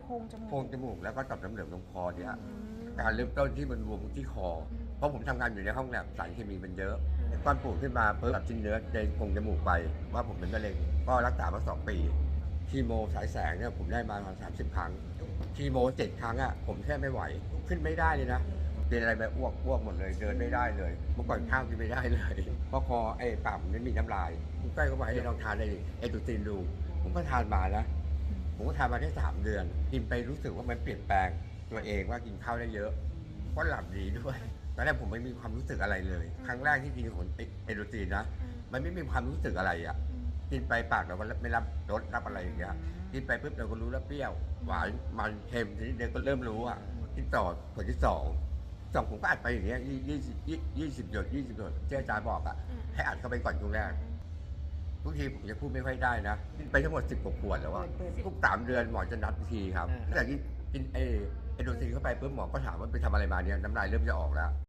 โพรงจมูกโพรงจมูกแล้วก็ต่อมน้ำเหลืองตรงคอเนี่ย อืมการเริ่มต้นที่มันบวมที่คอ เพราะผมทำงานอยู่ในห้องแลบสารเคมีมันเยอะก้อนปูดขึ้นมาเพิ่มตัดชิ้นเนื้อในโพรงจมูกไป ว่าผมเป็นมะเร็งก็รักษามาสองปีคีโมสายแสงเนี่ยผมได้มาประมาณสามสิบครั้งคีโมเจ็ดครั้งอะผมแค่ไม่ไหว ขึ้นไม่ได้เลยนะ เป็นอะไรแบบอ้วกอ้วกหมดเลยเดินไม่ได้เลยเมื่อก่อนข้าวกินไม่ได้เลยเพราะคอไอ้ปากผมนั้นมีน้ำลายคุณใกล้ก็บอกให้ลองทานไอ้เอตูตินดู ผมก็ทานมานะ ผมก็ทานมาได้สามเดือน กินไปรู้สึกว่ามันเปลี่ยนแปลงตัวเองว่ากินข้าวได้เยอะก็หลับดีด้วยตอนแรกผมไม่มีความรู้สึกอะไรเลย ครั้งแรกที่กินของเอโดตีนนะมันไม่มีความรู้สึกอะไรอะกินไปปากเราก็ไม่รับรสรับอะไรอย่างเงี้ยกินไปปุ๊บเราก็รู้แล้วเปรี้ยว หวานมันเค็มทีนี้เด็กก็เริ่มรู้อะกินต่อผลที่สองสองผมก็อัดไปอย่างเงี้ยยี่สิบยี่สิบหยดยี่สิบหยดที่อาจารย์บอกอะให้อัดเข้าไปก่อนช่วงแรก ทุกทีผมจะพูดไม่ค่อยได้นะกินไปทั้งหมดสิบกว่าขวดแล้วอะทุกสามเดือนหมอจะนัดอีกทีครับอ่า แต่กินกินเอเอโดซินเข้าไปปุ๊บหมอก็ถามว่าไปทำอะไรมาเนี่ยน้ำลายเริ่มจะออกแล้ว